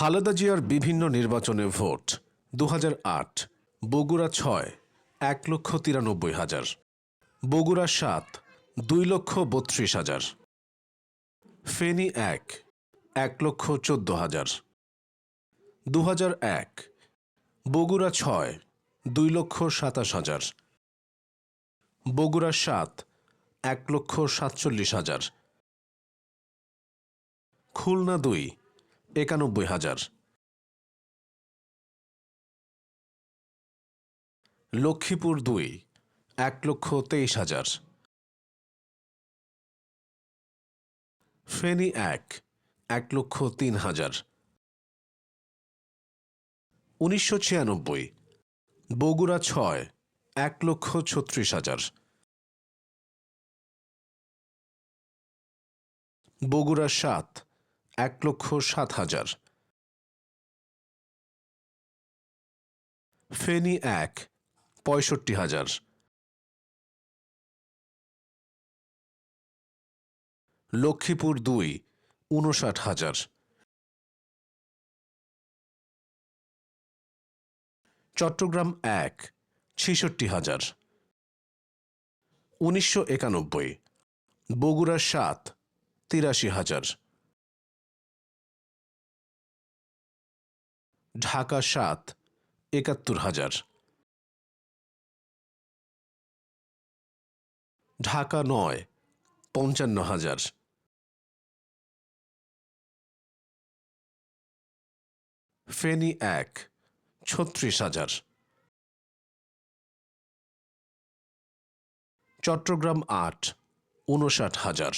খালেদা জিয়ার বিভিন্ন নির্বাচনে ভোট দু বগুড়া ছয়, এক লক্ষ তিরানব্বই হাজার। বগুড়া সাত, দুই লক্ষ বত্রিশ হাজার। ফেনী এক এক লক্ষ চোদ্দ হাজার। দু এক, বগুড়া ছয়, দুই লক্ষ সাতাশ হাজার। বগুড়া সাত, এক লক্ষ সাতচল্লিশ হাজার। খুলনা দুই একানব্বই হাজার। লক্ষ্মীপুর দুই, এক লক্ষ তেইশ হাজার। ফেনী এক এক লক্ষ তিন হাজার। উনিশশো ছিয়ানব্বই, বগুড়া ছয়, এক লক্ষ ছত্রিশ হাজার। বগুড়া সাত এক লক্ষ সাত হাজার। ফেনী এক, পঁয়ষট্টি হাজার। লক্ষ্মীপুর দুই, উনষাট হাজার। চট্টগ্রাম এক, ছেষট্টি হাজার। উনিশশো একানব্বই, বগুড়া সাত, তিরাশি হাজার। ঢাকা সাত, একাত্তর হাজার। ঢাকা নয়, পঞ্চান্ন হাজার। ফেনী এক, ছত্রিশ হাজার। চট্টগ্রাম আট উনষাট হাজার।